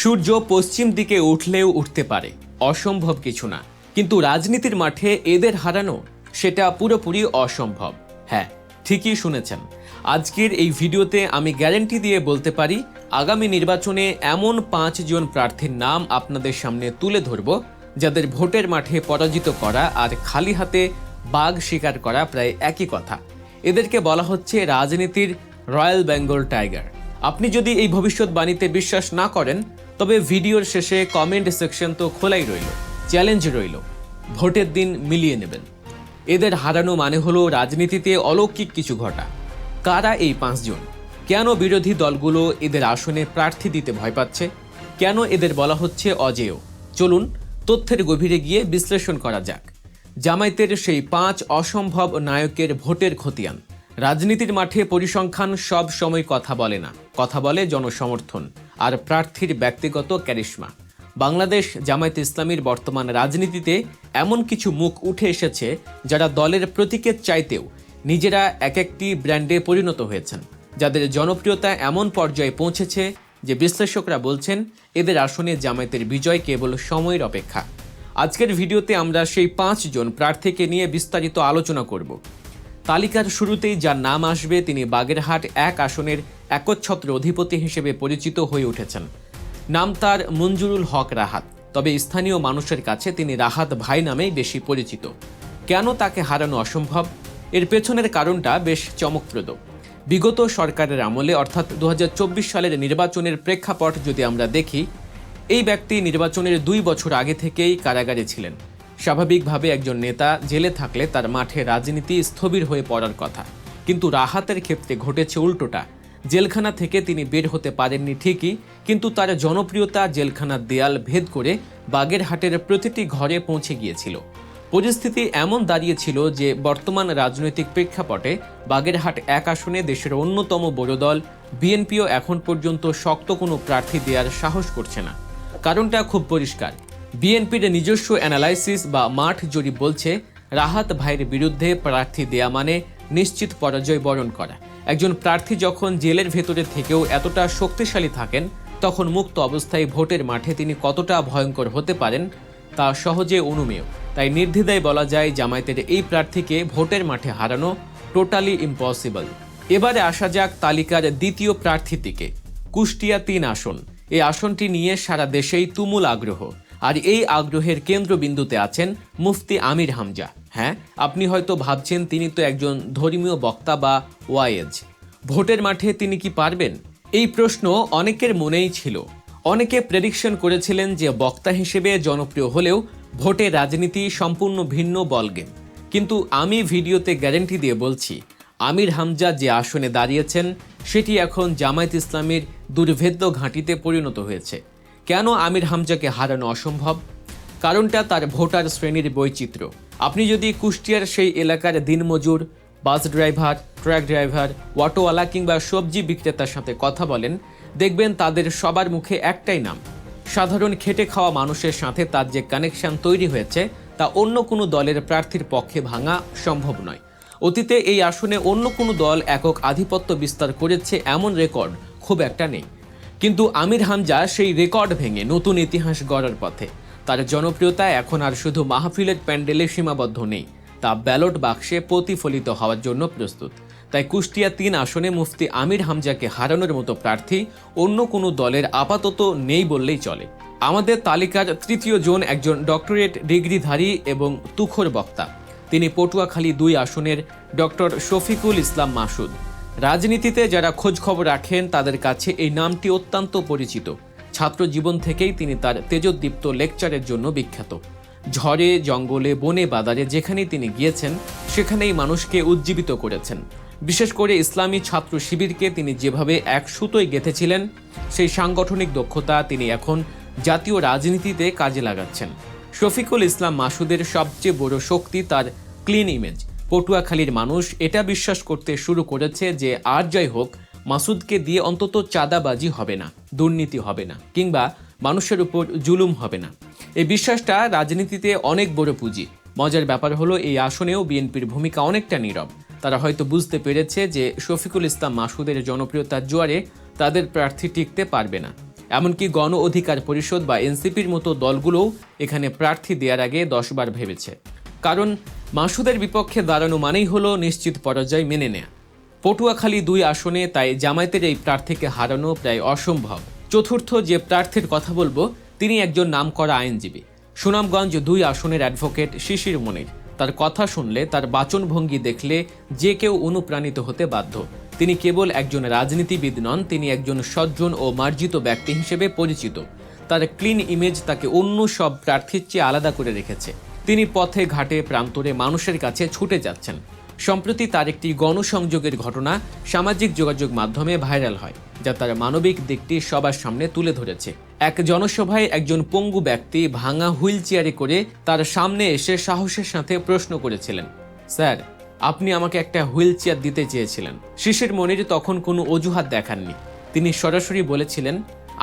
সূর্য পশ্চিম দিকে উঠলেও উঠতে পারে। অসম্ভব কিছু না। কিন্তু রাজনীতির মাঠে এদের হারানো, সেটা পুরোপুরি অসম্ভব। হ্যাঁ ঠিকই শুনেছেন। আজকের এই ভিডিওতে আমি গ্যারেন্টি দিয়ে বলতে পারি, আগামী নির্বাচনে এমন পাঁচজন প্রার্থীর নাম আপনাদের সামনে তুলে ধরব, যাদের ভোটের মাঠে পরাজিত করা আর খালি হাতে বাঘ শিকার করা প্রায় একই কথা। এদেরকে বলা হচ্ছে রাজনীতির রয়্যাল বেঙ্গল টাইগার। আপনি যদি এই ভবিষ্যৎবাণীতে বিশ্বাস না করেন তবে ভিডিওর শেষে কমেন্ট সেকশন তো খোলাই রইল চ্যালেঞ্জ রইল। ভোটের দিন মিলিয়ে নেবেন। এদের হারানো মানে হলো রাজনীতিতে অলৌকিক কিছু ঘটা। কারা এই পাঁচজন? কেন বিরোধী দলগুলো এদের আসনে প্রার্থী দিতে ভয় পাচ্ছে? কেন এদের বলা হচ্ছে অজেয়? চলুন তথ্যের গভীরে গিয়ে বিশ্লেষণ করা যাক। জামায়াতের সেই পাঁচ অসম্ভব নায়কের ভোটের খতিয়ান। রাজনীতির মাঠে পরিসংখ্যান সব সময় কথা বলে না। কথা বলে জনসমর্থন। আর প্রার্থীর ব্যক্তিগত ক্যারিশমা। বাংলাদেশ জামায়াত ইসলামীর বর্তমান রাজনীতিতে এমন কিছু মুখ উঠে এসেছে যারা দলের প্রতীকের চাইতেও নিজেরা এক একটি ব্র্যান্ডে পরিণত হয়েছেন। যাদের জনপ্রিয়তা এমন পর্যায়ে পৌঁছেছে যে বিশ্লেষকরা বলছেন, এদের আসনে জামায়াতের বিজয় কেবল সময়ের অপেক্ষা। আজকের ভিডিওতে আমরা সেই পাঁচজন প্রার্থীকে নিয়ে বিস্তারিত আলোচনা করব। তালিকার শুরুতেই যার নাম আসবে তিনি বাগেরহাট এক আসনের একচ্ছত্র অধিপতি হিসেবে পরিচিত হয়ে উঠেছেন। নাম তার মঞ্জুরুল হক রাহাত, তবে স্থানীয় মানুষের কাছে তিনি রাহাত ভাই নামেই বেশি পরিচিত। কেন তাকে হারানো অসম্ভব? এর পেছনের কারণটা বেশ চমকপ্রদ। বিগত সরকারের আমলে, অর্থাৎ দু হাজার চব্বিশ সালের নির্বাচনের প্রেক্ষাপট যদি আমরা দেখি, এই ব্যক্তি নির্বাচনের দুই বছর আগে থেকেই কারাগারে ছিলেন। স্বাভাবিকভাবে একজন নেতা জেলে থাকলে তার মাঠে রাজনীতি স্থবির হয়ে পড়ার কথা। কিন্তু রাহাতের ক্ষেত্রে ঘটেছে উল্টোটা। জেলখানা থেকে তিনি বের হতে পারেননি ঠিকই, কিন্তু তার জনপ্রিয়তা জেলখানার দেয়াল ভেদ করে বাগেরহাটের প্রতিটি ঘরে পৌঁছে গিয়েছিল। পরিস্থিতি এমন দাঁড়িয়েছিল যে বর্তমান রাজনৈতিক প্রেক্ষাপটে বাগেরহাট এক আসনে দেশের অন্যতম বড় দল, বিএনপিও এখন পর্যন্ত শক্ত কোনো প্রার্থী দেওয়ার সাহস করছে না। কারণটা খুব পরিষ্কার। বিএনপির নিজস্ব অ্যানালাইসিস বা মাঠ জরিপ বলছে, রাহাত ভাইয়ের বিরুদ্ধে প্রার্থী দেয়া মানে নিশ্চিত পরাজয় বরণ করা। একজন প্রার্থী যখন জেলের ভেতরে থেকেও এতটা শক্তিশালী থাকেন, তখন মুক্ত অবস্থায় ভোটের মাঠে তিনি কতটা ভয়ঙ্কর হতে পারেন, তা সহজে অনুমেয়। তাই নির্দ্বিধায় বলা যায়, জামায়াতের এই প্রার্থীকে ভোটের মাঠে হারানো টোটালি ইম্পসিবল এবারে আসা যাক তালিকার দ্বিতীয় প্রার্থীটিকে কুষ্টিয়া তিন আসন। এই আসনটি নিয়ে সারা দেশেই তুমুল আগ্রহ। আর এই আগ্রহের কেন্দ্রবিন্দুতে আছেন মুফতি আমির হামজা। হ্যাঁ? আপনি হয়তো ভাবছেন তিনি তো একজন ধর্মীয় বক্তা বা ওয়াইজ ভোটের মাঠে তিনি কি পারবেন? এই প্রশ্ন অনেকের মনেই ছিল। অনেকে প্রেডিকশন করেছিলেন যে বক্তা হিসেবে জনপ্রিয় হলেও ভোটে রাজনীতি সম্পূর্ণ ভিন্ন বল গেম কিন্তু আমি ভিডিওতে গ্যারেন্টি দিয়ে বলছি, আমির হামজা যে আসনে দাঁড়িয়েছেন, সেটি এখন জামায়াত ইসলামের দুর্ভেদ্য ঘাঁটিতে পরিণত হয়েছে। কেন আমির হামজাকে হারানো অসম্ভব? কারণটা তার ভোটার শ্রেণির বৈচিত্র্য। আপনি যদি কুষ্টিয়ার সেই এলাকার দিনমজুর, বাস ড্রাইভার, ট্রাক ড্রাইভার, অটোওয়ালা কিংবা সবজি বিক্রেতার সাথে কথা বলেন, দেখবেন তাদের সবার মুখে একটাই নাম। সাধারণ খেটে খাওয়া মানুষের সাথে তার যে কানেকশন তৈরি হয়েছে, তা অন্য কোনো দলের প্রার্থীর পক্ষে ভাঙা সম্ভব নয়। অতীতে এই আসনে অন্য কোনো দল একক আধিপত্য বিস্তার করেছে এমন রেকর্ড খুব একটা নেই। কিন্তু আমির হামজা সেই রেকর্ড ভেঙে নতুন ইতিহাস গড়ার পথে। তার জনপ্রিয়তা এখন আর শুধু মাহফিলের প্যান্ডেলে সীমাবদ্ধ নেই। তা ব্যালট বাক্সে প্রতিফলিত হওয়ার জন্য প্রস্তুত। তাই কুষ্টিয়া তিন আসনে মুফতি আমির হামজাকে হারানোর মতো প্রার্থী অন্য কোনো দলের আপাতত নেই বললেই চলে। আমাদের তালিকার তৃতীয় জন একজন ডক্টরেট ডিগ্রিধারী এবং তুখর বক্তা। তিনি পটুয়াখালী দুই আসনের ডক্টর শফিকুল ইসলাম মাসুদ। রাজনীতিতে যারা খোঁজ খবর রাখেন, তাদের কাছে এই নামটি অত্যন্ত পরিচিত। ছাত্র জীবন থেকেই তিনি তার তেজোদ্দীপ্ত লেকচারের জন্য বিখ্যাত। ঝড়ে, জঙ্গলে, বনে বাদারে যেখানেই তিনি গিয়েছেন, সেখানেই মানুষকে উজ্জীবিত করেছেন। বিশেষ করে ইসলামী ছাত্র শিবিরকে তিনি যেভাবে এক সুতোয় গেঁথেছিলেন, সেই সাংগঠনিক দক্ষতা তিনি এখন জাতীয় রাজনীতিতে কাজে লাগাচ্ছেন। শফিকুল ইসলাম মাসুদের সবচেয়ে বড় শক্তি তার ক্লিন ইমেজ। পটুয়াখালীর মানুষ এটা বিশ্বাস করতে শুরু করেছে যে আর যাই হোক মাসুদকে দিয়ে অন্তত চাঁদাবাজি হবে না, দুর্নীতি হবে না, কিংবা মানুষের উপর জুলুম হবে না। এই বিশ্বাসটা রাজনীতিতে অনেক বড় পুঁজি। মজার ব্যাপার হলো এই আসনেও বিএনপির ভূমিকা অনেকটা নীরব। তারা হয়তো বুঝতে পেরেছে যে শফিকুল ইসলাম মাসুদের জনপ্রিয়তার জোয়ারে তাদের প্রার্থী টিকতে পারবে না। এমনকি গণ অধিকার পরিষদ বা এনসিপির মতো দলগুলোও এখানে প্রার্থী দেওয়ার আগে দশবার ভেবেছে। কারণ মাসুদের বিপক্ষে দাঁড়ানো মানেই হলো নিশ্চিত পরাজয় মেনে নেয়া। পটুয়াখালী দুই আসনে তাই জামায়াতের এই প্রার্থীকে হারানো প্রায় অসম্ভব। চতুর্থ যে প্রার্থীর কথা বলব, তিনি একজন নামকরা আইনজীবী। সুনামগঞ্জ দুই আসনের অ্যাডভোকেট শিশির মনির। তার কথা শুনলে তার বাচনভঙ্গি দেখলে যে কেউ অনুপ্রাণিত হতে বাধ্য। তিনি কেবল একজন রাজনীতিবিদ নন, তিনি একজন সজ্জন ও মার্জিত ব্যক্তি হিসেবে পরিচিত। তার ক্লিন ইমেজ তাকে অন্য সব প্রার্থীর চেয়ে আলাদা করে রেখেছে। তিনি পথে ঘাটে, প্রান্তরে মানুষের কাছে ছুটে যাচ্ছেন। সম্প্রতি তার একটি গণসংযোগের ঘটনা সামাজিক যোগাযোগ মাধ্যমে ভাইরাল হয়, যা তার মানবিক দিকটি সবার সামনে তুলে ধরেছে। এক জনসভায় একজন পঙ্গু ব্যক্তি ভাঙা হুইল চেয়ারে করে তার সামনে এসে সাহসের সাথে প্রশ্ন করেছিলেন, স্যার, আপনি আমাকে একটা হুইল চেয়ার দিতে চেয়েছিলেন। শিশির মনির তখন কোনো অজুহাত দেখাননি। তিনি সরাসরি বলেছিলেন,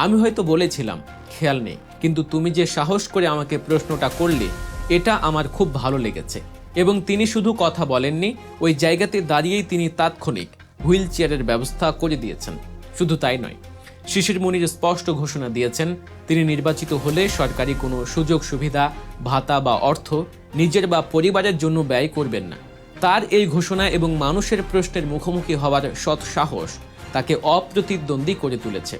আমি হয়তো বলেছিলাম, খেয়াল নেই, কিন্তু তুমি যে সাহস করে আমাকে প্রশ্নটা করলে, এটা আমার খুব ভালো লেগেছে। এবং তিনি শুধু কথা বলেননি, ওই জায়গাতে দাঁড়িয়েই তিনি তাৎক্ষণিক হুইল চেয়ারের ব্যবস্থা করে দিয়েছেন। শুধু তাই নয়, শিশির মনির স্পষ্ট ঘোষণা দিয়েছেন, তিনি নির্বাচিত হলে সরকারি কোনো সুযোগ সুবিধা, ভাতা বা অর্থ নিজের বা পরিবারের জন্য ব্যয় করবেন না। তার এই ঘোষণা এবং মানুষের প্রশ্নের মুখোমুখি হওয়ার সৎ সাহস তাকে অপ্রতিদ্বন্দ্বী করে তুলেছে।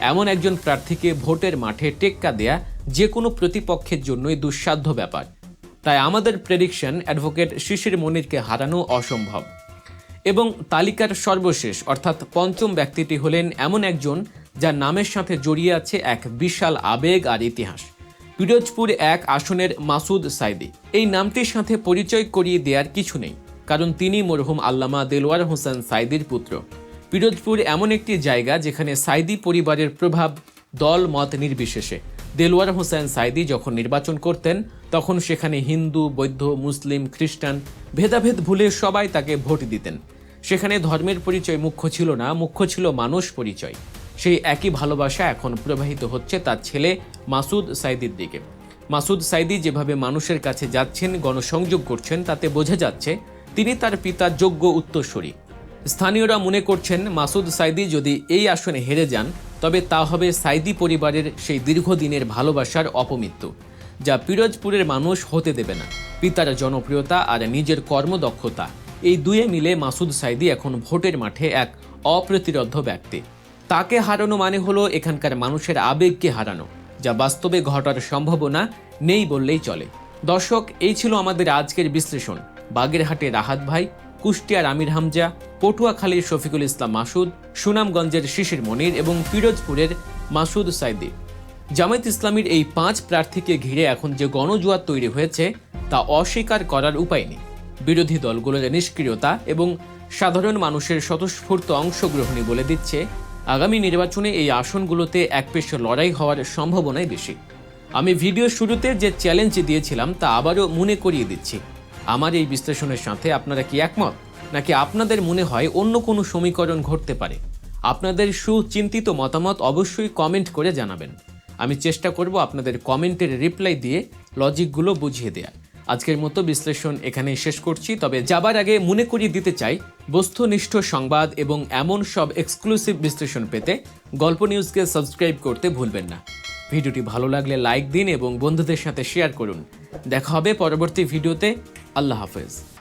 এমন একজন প্রার্থীকে ভোটের মাঠে টেক্কা দেয়া যে কোনো প্রতিপক্ষের জন্যই দুঃসাধ্য ব্যাপার। তাই আমাদের প্রেডিকশন অ্যাডভোকেট শিশির মনিরকে হারানো অসম্ভব। এবং তালিকার সর্বশেষ, অর্থাৎ পঞ্চম ব্যক্তিটি হলেন এমন একজন যার নামের সাথে জড়িয়ে আছে এক বিশাল আবেগ আর ইতিহাস। পিরোজপুর এক আসনের মাসুদ সাইদি। এই নামটির সাথে পরিচয় করিয়ে দেওয়ার কিছু নেই, কারণ তিনি মরহুম আল্লামা দেলোয়ার হোসেন সাইদির পুত্র। পিরোজপুর এমন একটি জায়গা যেখানে সাইদি পরিবারের প্রভাব, দল মত নির্বিশেষে। দেলোয়ার হোসেন সাইদি যখন নির্বাচন করতেন, তখন সেখানে হিন্দু, বৌদ্ধ, মুসলিম, খ্রিস্টান ভেদাভেদ ভুলে সবাই তাকে ভোট দিতেন। সেখানে ধর্মের পরিচয় মুখ্য ছিল না, মুখ্য ছিল মানুষ পরিচয়। সেই একই ভালোবাসা এখন প্রবাহিত হচ্ছে তার ছেলে মাসুদ সাইদির দিকে। মাসুদ সাইদি যেভাবে মানুষের কাছে যাচ্ছেন, গণসংযোগ করছেন, তাতে বোঝা যাচ্ছে তিনি তার পিতার যোগ্য উত্তরসূরি। স্থানীয়রা মনে করছেন মাসুদ সাইদি যদি এই আসনে হেরে যান তবে তা হবে সাইদি পরিবারের সেই দীর্ঘদিনের ভালোবাসার অপমৃত্যু, যা পিরোজপুরের মানুষ হতে দেবে না। পিতার জনপ্রিয়তা আর নিজের কর্মদক্ষতা, এই দুয়ে মিলে মাসুদ সাইদি এখন ভোটের মাঠে এক অপ্রতিরোধ ব্যক্তি। তাকে হারানো মানে হলো এখানকার মানুষের আবেগকে হারানো, যা বাস্তবে ঘটার সম্ভাবনা নেই বললেই চলে। দর্শক, এই ছিল আমাদের আজকের বিশ্লেষণ। বাগেরহাটে রাহাত ভাই কুষ্টিয়ার আমির হামজা, পটুয়াখালীর শফিকুল ইসলাম মাসুদ, সুনামগঞ্জের শিশির মনির এবং পিরোজপুরের মাসুদ সাইদি। জামায়াত ইসলামীর এই পাঁচ প্রার্থীকে ঘিরে এখন যে গণজোয়ার তৈরি হয়েছে, তা অস্বীকার করার উপায় নেই। বিরোধী দলগুলোর নিষ্ক্রিয়তা এবং সাধারণ মানুষের স্বতঃস্ফূর্ত অংশগ্রহণই বলে দিচ্ছে, আগামী নির্বাচনে এই আসনগুলোতে একপেশে লড়াই হওয়ার সম্ভাবনাই বেশি। আমি ভিডিও শুরুতে যে চ্যালেঞ্জ দিয়েছিলাম, তা আবারও মনে করিয়ে দিচ্ছি। আমার এই বিশ্লেষণের সাথে আপনারা কি একমত? নাকি আপনাদের মনে হয় অন্য কোনো সমীকরণ ঘটতে পারে? আপনাদের সুচিন্তিত মতামত অবশ্যই কমেন্ট করে জানাবেন। আমি চেষ্টা করব আপনাদের কমেন্টের রিপ্লাই দিয়ে লজিকগুলো বুঝিয়ে দেওয়ার আজকের মতো বিশ্লেষণ এখানেই শেষ করছি, তবে যাবার আগে মনে করিয়ে দিতে চাই, বস্তুনিষ্ঠ সংবাদ এবং এমন সব এক্সক্লুসিভ বিশ্লেষণ পেতে গল্প নিউজকে সাবস্ক্রাইব করতে ভুলবেন না। ভিডিওটি ভালো লাগলে লাইক দিন এবং বন্ধুদের সাথে শেয়ার করুন। দেখা হবে পরবর্তী ভিডিওতে। আল্লাহ হাফেজ।